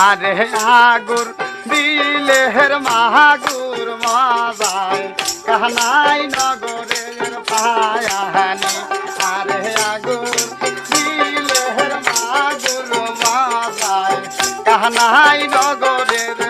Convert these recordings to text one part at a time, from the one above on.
আরে আগুর, দিলের মাহাগুর মাজায়। কাহনাই নগরের পায়াহানি। আরে আগুর, দিলের মাগুর মাজায়। কাহনাই নগরের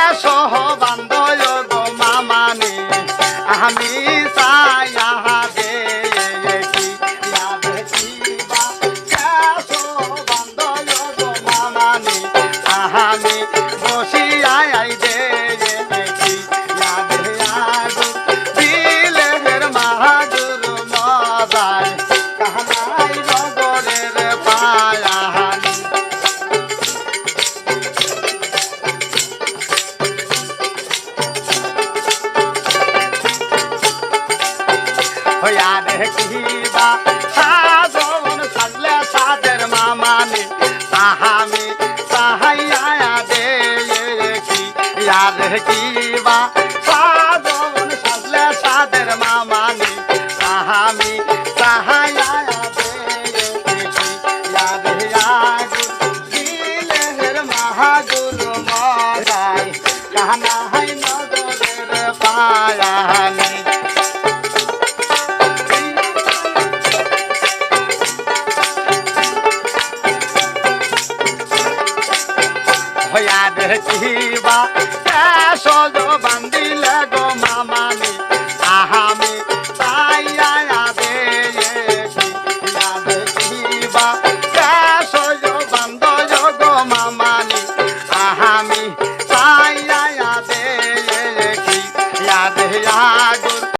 কেশ দেখিবা। সাজন সাজলে সাদের মামানি সাহামি সাহাইয়া দেখি ইয়া দেখিবা সাজন সাজলে সাদের মামানি সাহামি সাহাইয়া দেখি ইয়া দেয়াগু দিলের মাহাগুর মজাই কাহনা দেখিবা সজ বান্দিলে